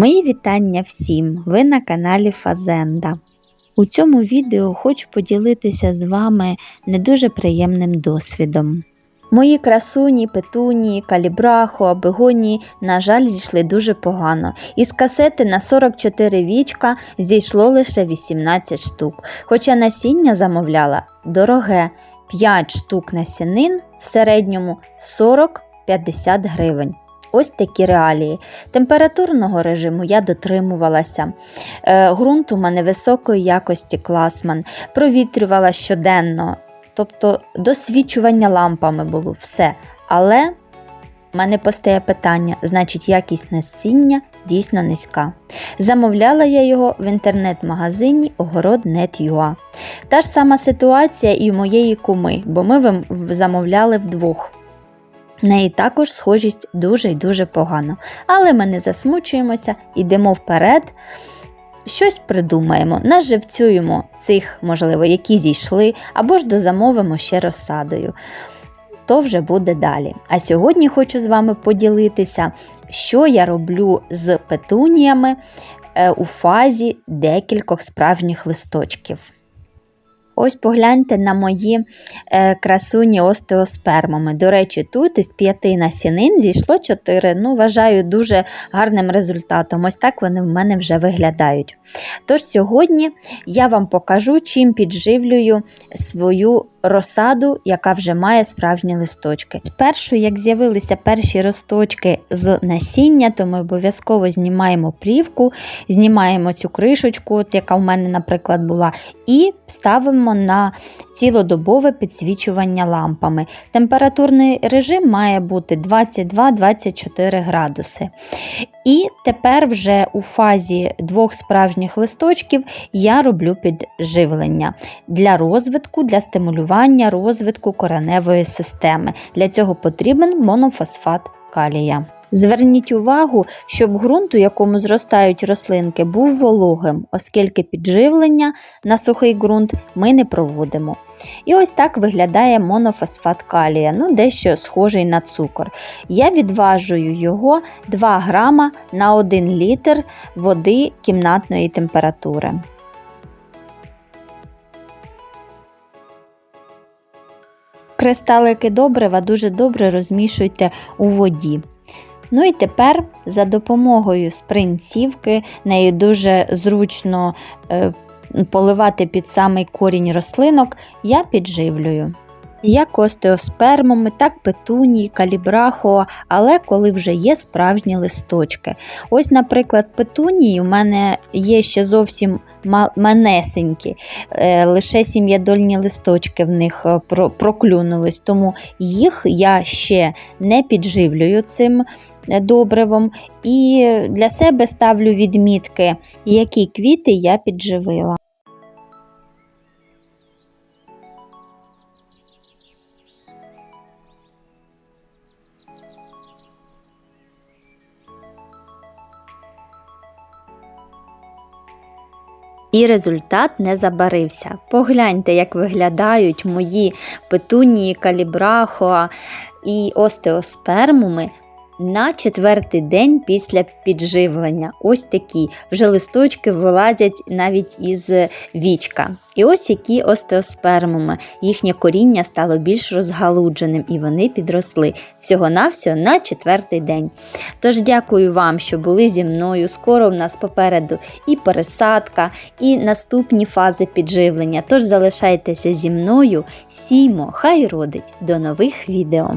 Мої вітання всім! Ви на каналі Фазенда. У цьому відео хочу поділитися з вами не дуже приємним досвідом. Мої красуні, петуні, калібрахо, бегоні, на жаль, зійшли дуже погано. Із касети на 44 вічка зійшло лише 18 штук. Хоча насіння замовляла дороге 5 штук насінин в середньому 40-50 гривень. Ось такі реалії. Температурного режиму я дотримувалася. Е, Грунт у мене високої якості класман, провітрювала щоденно, тобто досвідчування лампами було все. Але в мене постає питання, значить, якість насіння дійсно низька. Замовляла я його в інтернет-магазині Огород.net.ua. Та ж сама ситуація і у моєї куми, бо ми замовляли вдвох. В неї також схожість дуже й дуже погано. Але ми не засмучуємося, йдемо вперед, щось придумаємо, наживцюємо цих, можливо, які зійшли, або ж дозамовимо ще розсадою. То вже буде далі. А сьогодні хочу з вами поділитися, що я роблю з петуніями е, у фазі декількох справжніх листочків. Ось погляньте на мої е, красуні остеоспермами. До речі, тут із п'яти насінин зійшло 4. Ну, вважаю дуже гарним результатом. Ось так вони в мене вже виглядають. Тож сьогодні я вам покажу, чим підживлюю свою розсаду, яка вже має справжні листочки. Спершу, як з'явилися перші росточки з насіння, то ми обов'язково знімаємо плівку, знімаємо цю кришечку, яка в мене, наприклад, була, і ставимо на цілодобове підсвічування лампами. Температурний режим має бути 22-24 градуси. І тепер вже у фазі двох справжніх листочків я роблю підживлення для розвитку, для стимулювання розвитку кореневої системи. Для цього потрібен монофосфат калія. Зверніть увагу, щоб ґрунт, у якому зростають рослинки, був вологим, оскільки підживлення на сухий ґрунт ми не проводимо. І ось так виглядає монофосфат калія, ну дещо схожий на цукор. Я відважую його 2 грама на 1 літр води кімнатної температури. Кристалики добрива дуже добре розмішуйте у воді. Ну і тепер за допомогою спринцівки нею дуже зручно е, поливати під самий корінь рослинок, я підживлюю. Як остеоспермами, так петунії, калібрахоа, але коли вже є справжні листочки. Ось, наприклад, петунії у мене є ще зовсім манесенькі, е, лише сім'ядольні листочки в них е, проклюнулись, тому їх я ще не підживлюю цим е, добривом і для себе ставлю відмітки, які квіти я підживила. І результат не забарився. Погляньте, як виглядають мої петунії, калібрахоа і остеоспермуми на четвертий день після підживлення. Ось такі вже листочки вилазять навіть із вічка. І ось які остеоспермуми. Їхнє коріння стало більш розгалудженим і вони підросли всього-навсього на четвертий день. Тож дякую вам, що були зі мною. Скоро в нас попереду і пересадка, і наступні фази підживлення. Тож залишайтеся зі мною, сіймо, хай родить. До нових відео!